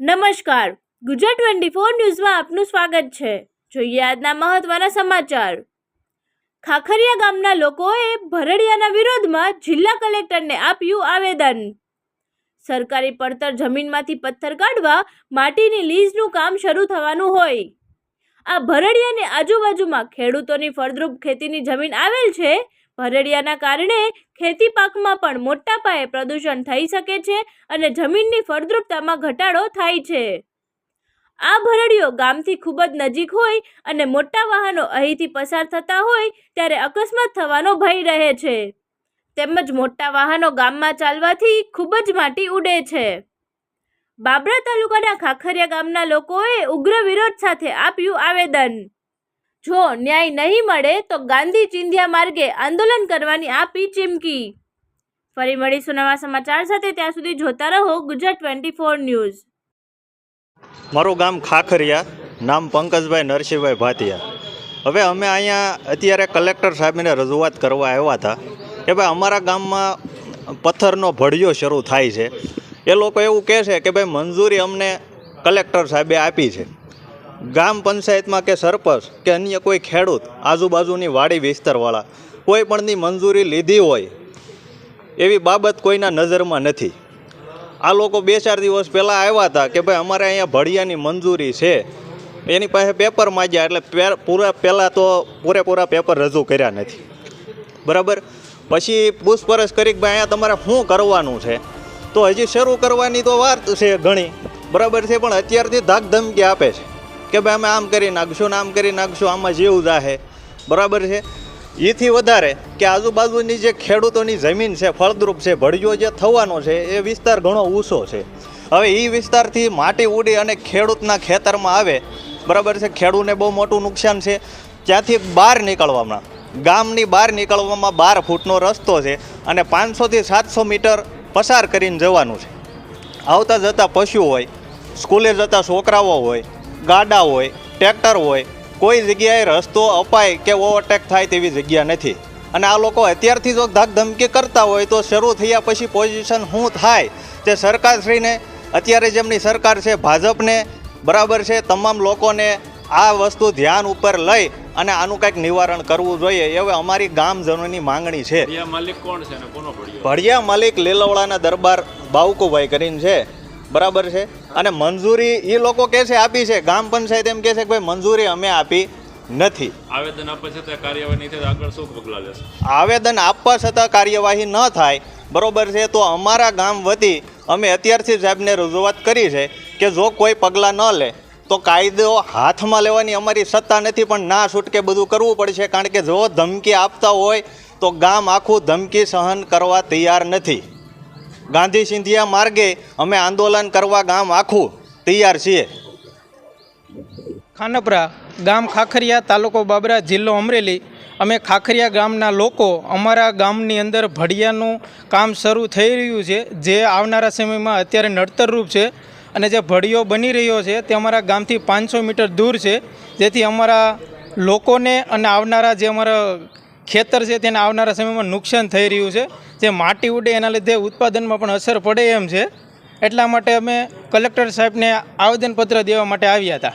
નમસ્કાર. Gujarat twenty four ન્યૂઝમાં આપનું સ્વાગત છે. જોઈએ આજના મહત્વના સમાચાર. ખાખરિયા ગામના લોકોએ ભરડિયાના વિરોધમાં જિલ્લા કલેક્ટરને આપ્યું આવેદન. સરકારી પડતર જમીનમાંથી પથ્થર કાઢવા માટીની લીઝનું કામ શરૂ થવાનું હોય. આ ભરડિયાની આજુબાજુમાં ખેડૂતોની ફળદ્રુપ ખેતીની જમીન આવેલ છે. ભરડિયાના કારણે ખેતી પાકમાં પણ મોટા પાયે પ્રદૂષણ થઈ શકે છે અને જમીનની ફળદ્રુપતામાં ઘટાડો થાય છે. આ ભરડીઓ ગામથી ખૂબ જ નજીક હોય અને મોટા વાહનો અહીંથી પસાર થતા હોય ત્યારે અકસ્માત થવાનો ભય રહે છે. તેમજ મોટા વાહનો ગામમાં ચાલવાથી ખૂબ જ માટી ઉડે છે. બાબરા તાલુકાના ખાખરિયા ગામના લોકોએ ઉગ્ર વિરોધ સાથે આપ્યું આવેદન. જો ન્યાય નહીં મળે તો ગાંધી ચિંધ્યા માર્ગે આંદોલન કરવાની આપી ચીમકી. ફરી મળીશું નવા સમાચાર સાથે, ત્યાં સુધી જોતા રહો ગુજરાત ટ્વેન્ટી ફોર ન્યૂઝ. મારું ગામ ખાખરિયા, નામ પંકજભાઈ નરસિંહભાઈ ભાતિયા હવે અમે અહીંયા અત્યારે કલેક્ટર સાહેબને રજૂઆત કરવા આવ્યા હતા કે ભાઈ અમારા ગામમાં પથ્થરનો ભડિયો શરૂ થાય છે. એ લોકો એવું કહે છે કે ભાઈ મંજૂરી અમને કલેક્ટર સાહેબે આપી છે. ગામ પંચાયતમાં કે સરપંચ કે અન્ય કોઈ ખેડૂત, આજુબાજુની વાડી વિસ્તારવાળા, કોઈ પણની મંજૂરી લીધી હોય, એવી બાબત કોઈના નજરમાં નથી. આ લોકો બે ચાર દિવસ પહેલાં આવ્યા હતા કે ભાઈ અમારે અહીંયા ભડિયાની મંજૂરી છે. એની પાસે પેપર માગ્યા એટલે પૂરા પહેલાં તો પૂરેપૂરા પેપર રજૂ કર્યા નથી. બરાબર? પછી પૂછપરછ કરી કે ભાઈ અહીંયા તમારે શું કરવાનું છે? તો હજી શરૂ કરવાની તો વાત છે ઘણી. બરાબર છે, પણ અત્યારથી ધાક ધમકી આપે છે. કે ભાઈ અમે આમ કરી નાખશું ને આમ કરી નાખશું, આમાં જેવું જાહે. બરાબર છે? એથી વધારે કે આજુબાજુની જે ખેડૂતોની જમીન છે, ફળદ્રુપ છે, ભળિયો જે થવાનો છે, એ વિસ્તાર ઘણો ઊંચો છે. હવે એ વિસ્તારથી માટી ઉડી અને ખેડૂતના ખેતરમાં આવે, બરાબર છે? ખેડૂને બહુ મોટું નુકસાન છે. ત્યાંથી બહાર નીકળવામાં, ગામની બહાર નીકળવામાં બાર ફૂટનો રસ્તો છે અને પાંચસોથી સાતસો મીટર પસાર કરીને જવાનું છે. આવતા જતા પશુ હોય, સ્કૂલે જતા છોકરાઓ હોય ગાડા હોય ટ્રેક્ટર હોય કોઈ જગ્યાએ રસ્તો અપાય કે ઓવરટેક થાય તેવી જગ્યા નથી. અને આ લોકો અત્યારથી જો ધાકધમકી કરતા હોય તો શરૂ થયા પછી પોઝિશન શું થાય તે સરકારશ્રીને અત્યારે જેમની સરકાર છે ભાજપને બરાબર છે તમામ લોકોને આ વસ્તુ ધ્યાન ઉપર લઈ અને આનું કંઈક નિવારણ કરવું જોઈએ એવી અમારી ગામજનોની માંગણી છે. ભડિયા માલિક લીલવડાના દરબાર બાવકુભાઈ કરીને છે. બરાબર છે? અને મંજૂરી એ લોકો કહે છે આપી છે. ગામ પંચાયત એમ કહે છે કે ભાઈ મંજૂરી અમે આપી નથી. આવેદન આપે છે તે કાર્યવાહી નહીં આગળ શું પગલાં લેશે? આવેદન આપવા છતાં કાર્યવાહી ન થાય બરોબર છે? તો અમારા ગામ વતી અમે અત્યારથી સાહેબને રજૂઆત કરી છે કે જો કોઈ પગલાં ન લે તો કાયદો હાથમાં લેવાની અમારી સત્તા નથી પણ ના છૂટકે બધું કરવું પડશે. કારણ કે જો ધમકી આપતા હોય તો ગામ આખું ધમકી સહન કરવા તૈયાર નથી. ગાંધી સિંધિયા માર્ગે અમે આંદોલન કરવા ગામ આખું તૈયાર છીએ. ખાનપરા ગામ ખાખરિયા તાલુકો બાબરા જિલ્લો અમરેલી. અમે ખાખરિયા ગામના લોકો અમારા ગામની અંદર ભડિયાનું કામ શરૂ થઈ રહ્યું છે, જે આવનારા સમયમાં અત્યારે નડતરરૂપ છે અને જે ભડિયો બની રહ્યો છે તે અમારા ગામથી પાંચસો મીટર દૂર છે. જેથી અમારા લોકોને અને આવનારા જે અમારા ખેતર છે તેને આવનારા સમયમાં નુકસાન થઈ રહ્યું છે. જે માટી ઉડે એના લીધે ઉત્પાદનમાં પણ અસર પડે એમ છે. એટલા માટે અમે કલેક્ટર સાહેબને આવેદનપત્ર દેવા માટે આવ્યા હતા.